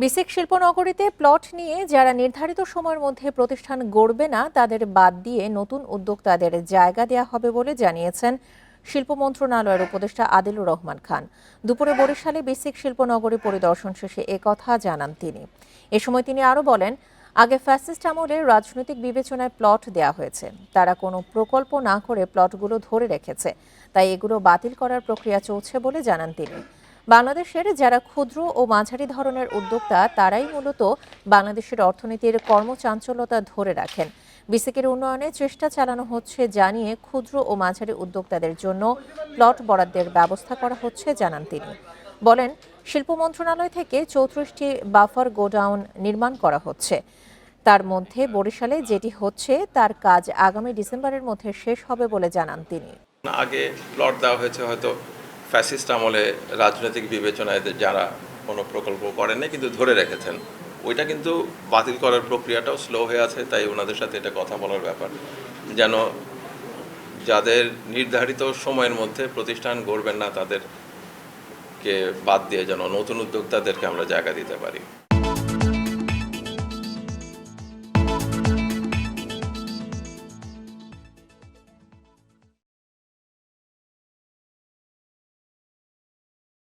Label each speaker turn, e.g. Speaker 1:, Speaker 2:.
Speaker 1: BSCIC শিল্পনগরীতে plot নিয়ে যারা নির্ধারিত সময়ের মধ্যে প্রতিষ্ঠান গড়বে না, তাদের বাদ দিয়ে নতুন উদ্যোক্তাদের জায়গা দেওয়া হবে বলে জানিয়েছেন শিল্প মন্ত্রণালয়ের উপদেষ্টা আদিলুর রহমান খান। দুপুরে বরিশালে বিসিক শিল্পনগরী পরিদর্শন শেষে একথা জানান তিনি। এ সময় তিনি আরও বলেন, আগে ফ্যাসিস্ট আমলে রাজনৈতিক বিবেচনায় প্লট দেওয়া হয়েছে। তারা কোনো প্রকল্প না করে প্লটগুলো ধরে রেখেছে। তাই এগুলো বাতিল করার প্রক্রিয়া চলছে বলে জানান তিনি। বাংলাদেশের যারা ক্ষুদ্র ও মাঝারি ধরনের উদ্যোক্তা, তারাই মূলত বাংলাদেশের অর্থনীতির কর্মচাঞ্চল্যতা ধরে রাখেন। বিসিকের উন্নয়নে চেষ্টা চালানো হচ্ছে জানিয়ে ক্ষুদ্র ও মাঝারি উদ্যোক্তাদের জন্য প্লট বরাদ্দের ব্যবস্থা করা হচ্ছে, জানান তিনি। বলেন, শিল্প মন্ত্রণালয় থেকে চৌত্রিশটি বাফার গোডাউন নির্মাণ করা হচ্ছে। তার মধ্যে বরিশালে যেটি হচ্ছে, তার কাজ আগামী ডিসেম্বরের মধ্যে শেষ হবে বলে জানান তিনি।
Speaker 2: আগে প্লট দেওয়া হয়েছে হয়তো ফ্যাসিস্ট আমলে রাজনৈতিক বিবেচনায় যারা কোনো প্রকল্প করেননি কিন্তু ধরে রেখেছেন, ওইটা কিন্তু বাতিল করার প্রক্রিয়াটাও স্লো হয়ে আছে, তাই ওনাদের সাথে এটা কথা বলার ব্যাপার। যেন যাদের নির্ধারিত সময়ের মধ্যে প্রতিষ্ঠান গড়বেন না, তাদেরকে বাদ দিয়ে যেন নতুন উদ্যোক্তাদেরকে আমরা জায়গা দিতে পারি।